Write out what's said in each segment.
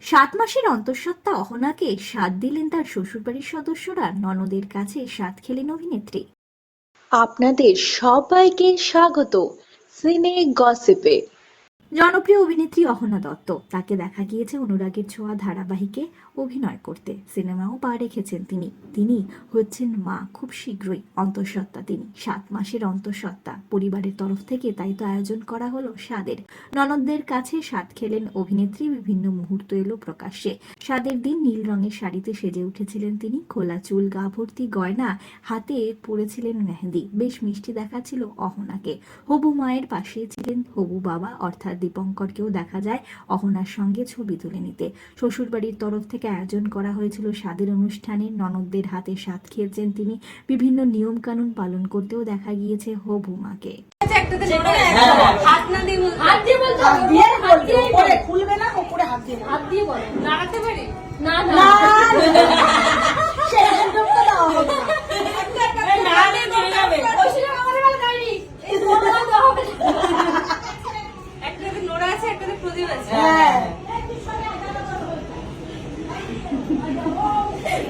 সাত মাসের অন্তঃসত্ত্বা অহনাকে সাত দিলেন তার শ্বশুরবাড়ির সদস্যরা। ননদের কাছে সাত খেলেন অভিনেত্রী। আপনাদের সবাইকে স্বাগত। সিনে গসিপে। জনপ্রিয় অভিনেত্রী অহনা দত্ত। তাকে দেখা গিয়েছে অনুরাগের ছোঁয়া ধারাবাহিকে অভিনয় করতে। সিনেমাও পা রেখেছেন তিনি। তিনি হচ্ছেন মা খুব শীঘ্রই, অন্তঃসত্ত্বা তিনি। সাত মাসের অন্তঃসত্ত্বা। পরিবারের তরফ থেকে তাই তো আয়োজন করা হলো স্বাদের ননদদের কাছে স্বাদ খেলেন অভিনেত্রী বিভিন্ন মুহূর্ত এলো প্রকাশ্যে। স্বাদের দিন নীল রঙের শাড়িতে সেজে উঠেছিলেন তিনি। খোলা চুল, গা ভর্তি গয়না, হাতে পরেছিলেন মেহেন্দি। বেশ মিষ্টি দেখাচ্ছিল অহনাকে। হবু মায়ের পাশে ছিলেন হবু বাবা, অর্থাৎ দীপঙ্করকেও দেখা যায় অহনার সঙ্গে ছবি তুলে নিতে। শ্বশুরবাড়ির তরফ থেকে আয়োজন করা হয়েছিল স্বাদের অনুষ্ঠানে ননদদের হাতে স্বাদ খেয়েছেন তিনি। বিভিন্ন নিয়মকানুন পালন করতেও দেখা গিয়েছে হবু মাকে। না দিয়ে বলতে হাত দিয়ে বলতে হাত দিয়ে হাত বলবে দিয়ে উপরে খুলবে না উপরে হাত দিয়ে বলবে। হাত দিয়ে বলে নাড়াতে পারি না না না সেই সুযোগটা দেওয়া হবে না। নাড়ালে চলে যাবে ওইসব আমাদের বেলা দেয়নি। এই বললাম তো হবে না। একটাতে নোড়া আছে একটাতে প্রদীপ আছে হ্যাঁ আমি side থেকে বলছি না। ওটা বলে- এটাতে প্রদীপ আছে এটাতে নোড়া আছে খোলো খোলো বলো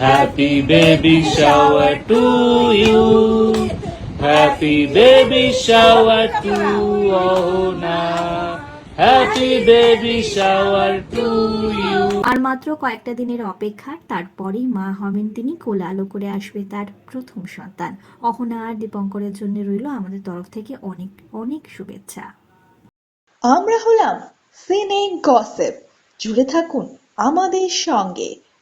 Happy baby shower to you. Happy baby shower to Ona. Happy baby shower to you. আর মাত্র কয়েকটা দিনের অপেক্ষা তারপরেই মা হবেন তিনি কোলে আলো করে আসবে তার প্রথম সন্তান অহনা আর দীপঙ্করের জন্য রইল আমাদের তরফ থেকে অনেক অনেক শুভেচ্ছা আমরা হলাম সিনে গসিপ জুড়ে থাকুন আমাদের সঙ্গে